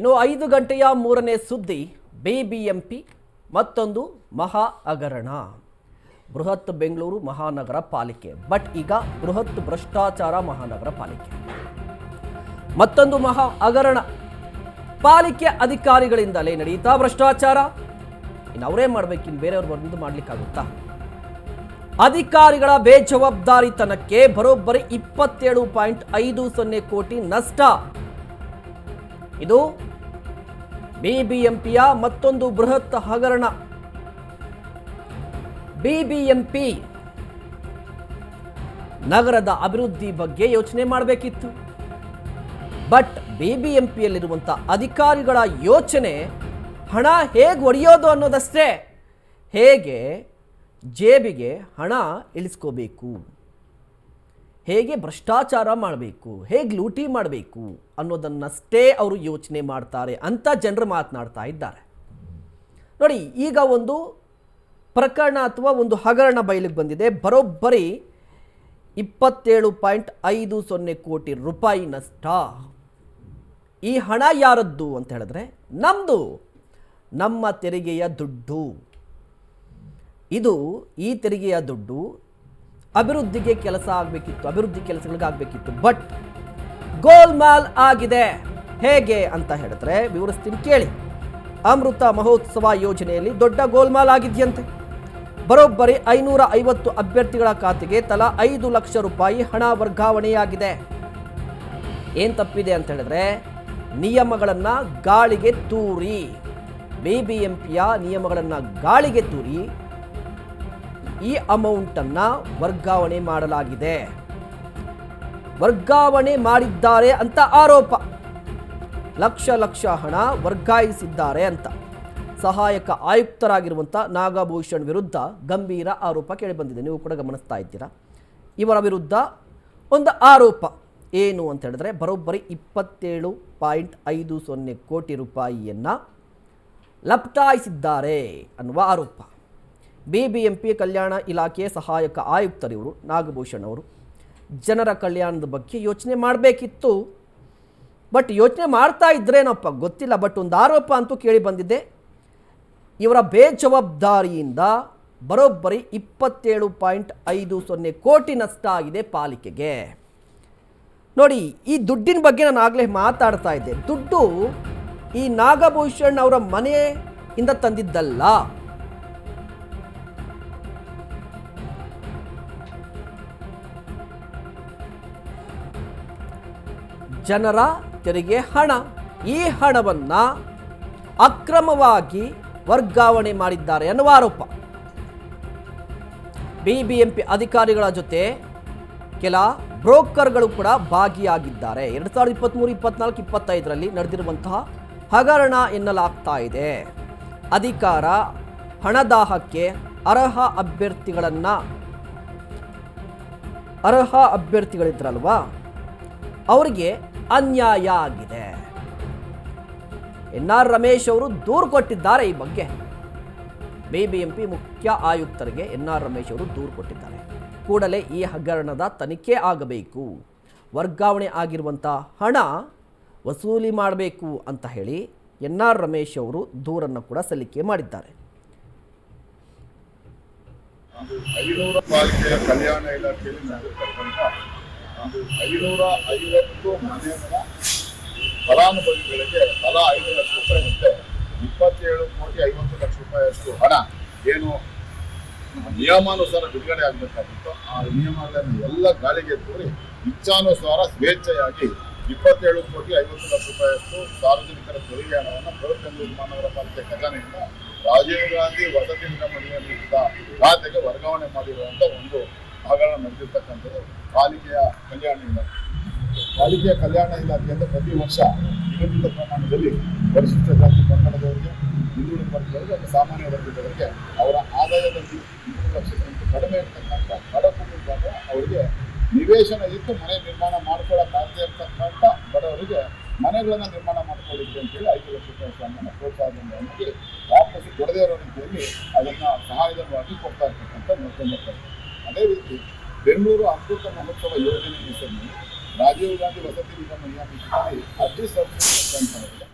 ಇನ್ನು ಐದು ಗಂಟೆಯ ಮೂರನೇ ಸುದ್ದಿ ಬಿಬಿಎಂಪಿ ಮತ್ತೊಂದು ಮಹಾ ಹಗರಣ. ಬೃಹತ್ ಬೆಂಗಳೂರು ಮಹಾನಗರ ಪಾಲಿಕೆ. ಬಟ್ ಈಗ ಬೃಹತ್ ಭ್ರಷ್ಟಾಚಾರ ಮಹಾನಗರ ಪಾಲಿಕೆ. ಮತ್ತೊಂದು ಮಹಾ ಹಗರಣ. ಪಾಲಿಕೆ ಅಧಿಕಾರಿಗಳಿಂದಲೇ ನಡೀತಾ ಭ್ರಷ್ಟಾಚಾರ. ಇನ್ನು ಅವರೇ ಮಾಡ್ಬೇಕು, ಇನ್ನು ಬೇರೆಯವ್ರು ಬಂದು ಮಾಡ್ಲಿಕ್ಕಾಗುತ್ತಾ? ಅಧಿಕಾರಿಗಳ ಬೇಜವಾಬ್ದಾರಿತನಕ್ಕೆ ಬರೋಬ್ಬರಿ ಇಪ್ಪತ್ತೇಳು ಪಾಯಿಂಟ್ ಐದು ಸೊನ್ನೆ ಕೋಟಿ ನಷ್ಟ. ಇದು ಬಿಬಿಎಂಪಿಯ ಮತ್ತೊಂದು ಬೃಹತ್ ಹಗರಣ. ಬಿಬಿಎಂಪಿ ನಗರದ ಅಭಿವೃದ್ಧಿ ಬಗ್ಗೆ ಯೋಚನೆ ಮಾಡಬೇಕಿತ್ತು. ಬಟ್ ಬಿಬಿಎಂಪಿಯಲ್ಲಿರುವಂಥ ಅಧಿಕಾರಿಗಳ ಯೋಚನೆ ಹಣ ಹೇಗೆ ಒಡೆಯೋದು ಅನ್ನೋದಷ್ಟೇ. ಹೇಗೆ ಜೇಬಿಗೆ ಹಣ ಇಳಿಸ್ಕೋಬೇಕು? ಹೇಗೆ ಭ್ರಷ್ಟಾಚಾರ ಮಾಡಬೇಕು, ಹೇಗೆ ಲೂಟಿ ಮಾಡಬೇಕು ಅನ್ನೋದನ್ನಷ್ಟೇ ಅವರು ಯೋಚನೆ ಮಾಡ್ತಾರೆ ಅಂತ ಜನರು ಮಾತನಾಡ್ತಾ ಇದ್ದಾರೆ. ನೋಡಿ, ಈಗ ಒಂದು ಪ್ರಕರಣ ಅಥವಾ ಒಂದು ಹಗರಣ ಬಯಲಿಗೆ ಬಂದಿದೆ. ಬರೋಬ್ಬರಿ ಇಪ್ಪತ್ತೇಳು ಪಾಯಿಂಟ್ ಐದು ಸೊನ್ನೆ ಕೋಟಿ ರೂಪಾಯಿ ನಷ್ಟ. ಈ ಹಣ ಯಾರದ್ದು ಅಂತ ಹೇಳಿದ್ರೆ ನಮ್ಮದು ನಮ್ಮ ತೆರಿಗೆಯ ದುಡ್ಡು. ಇದು ಈ ತೆರಿಗೆಯ ದುಡ್ಡು ಅಭಿವೃದ್ಧಿಗೆ ಕೆಲಸ ಆಗಬೇಕಿತ್ತು, ಅಭಿವೃದ್ಧಿ ಕೆಲಸಗಳಿಗೆ ಆಗಬೇಕಿತ್ತು ಬಟ್ ಗೋಲ್ಮಾಲ್ ಆಗಿದೆ. ಹೇಗೆ ಅಂತ ಹೇಳಿದ್ರೆ, ವಿವರಿಸ್ತೀನಿ ಕೇಳಿ. ಅಮೃತ ಮಹೋತ್ಸವ ಯೋಜನೆಯಲ್ಲಿ ದೊಡ್ಡ ಗೋಲ್ಮಾಲ್ ಆಗಿದೆಯಂತೆ. ಬರೋಬ್ಬರಿ ಐನೂರ ಐವತ್ತು ಅಭ್ಯರ್ಥಿಗಳ ಖಾತೆಗೆ ತಲಾ ಐದು ಲಕ್ಷ ರೂಪಾಯಿ ಹಣ ವರ್ಗಾವಣೆಯಾಗಿದೆ. ಏನು ತಪ್ಪಿದೆ ಅಂತ ಹೇಳಿದ್ರೆ, ನಿಯಮಗಳನ್ನು ಗಾಳಿಗೆ ತೂರಿ. ಬಿ ಬಿ ಎಂ ನಿಯಮಗಳನ್ನು ಗಾಳಿಗೆ ತೂರಿ ಈ ಅಮೌಂಟನ್ನು ವರ್ಗಾವಣೆ ಮಾಡಲಾಗಿದೆ. ವರ್ಗಾವಣೆ ಮಾಡಿದ್ದಾರೆ ಅಂತ ಆರೋಪ. ಲಕ್ಷ ಲಕ್ಷ ಹಣ ವರ್ಗಾಯಿಸಿದ್ದಾರೆ ಅಂತ. ಸಹಾಯಕ ಆಯುಕ್ತರಾಗಿರುವಂಥ ನಾಗಭೂಷಣ್ ವಿರುದ್ಧ ಗಂಭೀರ ಆರೋಪ ಕೇಳಿಬಂದಿದೆ. ನೀವು ಕೂಡ ಗಮನಿಸ್ತಾ ಇದ್ದೀರಾ? ಇವರ ವಿರುದ್ಧ ಒಂದು ಆರೋಪ. ಏನು ಅಂತ ಹೇಳಿದ್ರೆ ಬರೋಬ್ಬರಿ ಇಪ್ಪತ್ತೇಳು ಪಾಯಿಂಟ್ ಐದು ಸೊನ್ನೆ ಕೋಟಿ ರೂಪಾಯಿಯನ್ನು ಲಪ್ಟಾಯಿಸಿದ್ದಾರೆ ಅನ್ನುವ ಆರೋಪ. ಬಿ ಬಿ ಎಂ ಪಿ ಕಲ್ಯಾಣ ಇಲಾಖೆ ಸಹಾಯಕ ಆಯುಕ್ತರಿವರು ನಾಗಭೂಷಣ್ ಅವರು. ಜನರ ಕಲ್ಯಾಣದ ಬಗ್ಗೆ ಯೋಚನೆ ಮಾಡಬೇಕಿತ್ತು. ಬಟ್ ಯೋಚನೆ ಮಾಡ್ತಾ ಇದ್ರೇನಪ್ಪ ಗೊತ್ತಿಲ್ಲ ಬಟ್ ಒಂದು ಆರೋಪ ಅಂತೂ ಕೇಳಿ ಬಂದಿದೆ ಇವರ ಬೇಜವಾಬ್ದಾರಿಯಿಂದ ಬರೋಬ್ಬರಿ ಇಪ್ಪತ್ತೇಳು ಪಾಯಿಂಟ್ ಐದು ಸೊನ್ನೆ ಕೋಟಿ ನಷ್ಟ ಆಗಿದೆ ಪಾಲಿಕೆಗೆ. ನೋಡಿ, ಈ ದುಡ್ಡಿನ ಬಗ್ಗೆ ನಾನು ಆಗಲೇ ಮಾತಾಡ್ತಾ ಇದ್ದೆ. ದುಡ್ಡು ಈ ನಾಗಭೂಷಣ್ ಅವರ ಮನೆಯಿಂದ ತಂದಿದ್ದಲ್ಲ. ಜನರ ತೆರಿಗೆ ಹಣ. ಈ ಹಣವನ್ನು ಅಕ್ರಮವಾಗಿ ವರ್ಗಾವಣೆ ಮಾಡಿದ್ದಾರೆ ಎನ್ನುವ ಆರೋಪ. ಬಿಬಿಎಂಪಿ ಅಧಿಕಾರಿಗಳ ಜೊತೆ ಕೆಲ ಬ್ರೋಕರ್ಗಳು ಕೂಡ ಭಾಗಿಯಾಗಿದ್ದಾರೆ. ಎರಡು ಸಾವಿರದ ಇಪ್ಪತ್ತ್ಮೂರು ಇಪ್ಪತ್ನಾಲ್ಕು, ಇಪ್ಪತ್ತೈದರಲ್ಲಿ ನಡೆದಿರುವಂತಹ ಹಗರಣ ಎನ್ನಲಾಗ್ತಾ ಇದೆ. ಅಧಿಕಾರ ಹಣದಾಹಕ್ಕೆ ಅರ್ಹ ಅಭ್ಯರ್ಥಿಗಳನ್ನು ಅರ್ಹ ಅಭ್ಯರ್ಥಿಗಳಿದ್ರಲ್ವಾ? ಅವರಿಗೆ ಅನ್ಯಾಯ ಆಗಿದೆ ಎನ್ ಆರ್ ರಮೇಶ್ ಅವರು ದೂರು ಕೊಟ್ಟಿದ್ದಾರೆ ಈ ಬಗ್ಗೆ. ಬಿಬಿಎಂಪಿ ಮುಖ್ಯ ಆಯುಕ್ತರಿಗೆ ಎನ್ ಆರ್ ರಮೇಶ್ ಅವರು ದೂರು ಕೊಟ್ಟಿದ್ದಾರೆ. ಕೂಡಲೇ ಈ ಹಗರಣದ ತನಿಖೆ ಆಗಬೇಕು. ವರ್ಗಾವಣೆ ಆಗಿರುವಂಥ ಹಣ ವಸೂಲಿ ಮಾಡಬೇಕು ಅಂತ ಹೇಳಿ ಎನ್ ಆರ್ ರಮೇಶ್ ಅವರು ದೂರನ್ನು ಕೂಡ ಸಲ್ಲಿಕೆ ಮಾಡಿದ್ದಾರೆ. ಕಲ್ಯಾಣ ಇಲಾಖೆಯಲ್ಲಿ ಐನೂರ ಐವತ್ತು ಮನೆಗಳ ಫಲಾನುಭವಿಗಳಿಗೆ ತಲಾ ಐದು ಲಕ್ಷ ರೂಪಾಯಿಯಂತೆ ಇಪ್ಪತ್ತೇಳು ಕೋಟಿ ಐವತ್ತು ಲಕ್ಷ ರೂಪಾಯಿಯಷ್ಟು ಹಣ. ಏನು ನಿಯಮಾನುಸಾರ ಬಿಡುಗಡೆ ಆಗಬೇಕಾಗಿತ್ತು. ಆ ನಿಯಮಗಳನ್ನು ಎಲ್ಲ ಗಾಳಿಗೆ ತೋರಿ ಇಚ್ಛಾನುಸಾರ ಸ್ವೇಚ್ಛೆಯಾಗಿ ಇಪ್ಪತ್ತೇಳು ಕೋಟಿ ಐವತ್ತು ಲಕ್ಷ ರೂಪಾಯಿಯಷ್ಟು ಸಾರ್ವಜನಿಕರ ತೆರಿಗೆ ಹಣವನ್ನು ಬೃಹತ್ ಮಹಾನಗರ ಪಾಲಿಕೆ ಖಜಾನೆಯಿಂದ ರಾಜೀವ್ ಗಾಂಧಿ ವಸತಿ ನಿಗಮ ನಿಯಮಿತ ಖಾತೆಗೆ ವರ್ಗಾವಣೆ ಮಾಡಿರುವಂಥ ಒಂದು ಹಗರಣ ನಡೆದಿರ್ತಕ್ಕಂಥದ್ದು ಪಾಲಿಕೆಯ ಕಲ್ಯಾಣ ಇಲಾಖೆ. ಪಾಲಿಕೆಯ ಕಲ್ಯಾಣ ಇಲಾಖೆಯಿಂದ ಪ್ರತಿ ವರ್ಷ ನಿಗದಿತ ಪ್ರಮಾಣದಲ್ಲಿ ಪರಿಶಿಷ್ಟ ಜಾತಿ ಪಂಗಡದವರಿಗೆ ಹಿಂದುಳಿದ ವರ್ಗದವರಿಗೆ ಮತ್ತು ಸಾಮಾನ್ಯ ವರ್ಗದವರಿಗೆ ಅವರ ಆದಾಯದಲ್ಲಿ ಮೂರು ಲಕ್ಷಕ್ಕಿಂತ ಕಡಿಮೆ ಇರತಕ್ಕಂಥ ಬಡ ಕುಟುಂಬ ಅವರಿಗೆ ನಿವೇಶನ ಇತ್ತು ಮನೆ ನಿರ್ಮಾಣ ಮಾಡ್ಕೊಳ್ಳೋಕ್ಕಾಗದೇ ಇರತಕ್ಕಂಥ ಬಡವರಿಗೆ ಮನೆಗಳನ್ನು ನಿರ್ಮಾಣ ಮಾಡ್ಕೊಳ್ಳಿಕ್ಕೆ ಅಂತೇಳಿ ಐದು ಲಕ್ಷ ರೂಪಾಯಿ ಹಣವನ್ನು ಪ್ರೋತ್ಸಾಹದಿಂದ ವಾಪಸ್ ಕೊಡದೇ ಇರೋ ರೀತಿಯಲ್ಲಿ ಅದನ್ನು ಸಹಾಯಧನವಾಗಿ ಕೊಡ್ತಾ ಇರ್ತಕ್ಕಂಥ ನೋಡ್ಕೊಂಡಿರ್ತಾರೆ ಅದೇ ರೀತಿ ಬೆಂಗಳೂರು ಅಮೃತ ಮಹೋತ್ಸವ ಯೋಜನೆ ಹೆಸರಿನಲ್ಲಿ ರಾಜೀವ್ ಗಾಂಧಿ ವಸತಿ ನಿಗಮ ನಿಯಮಿತದಲ್ಲಿ ಅರ್ಜಿ ಸಲ್ಲಿಸಿರ್ತಕ್ಕಂಥವರಿಗೆ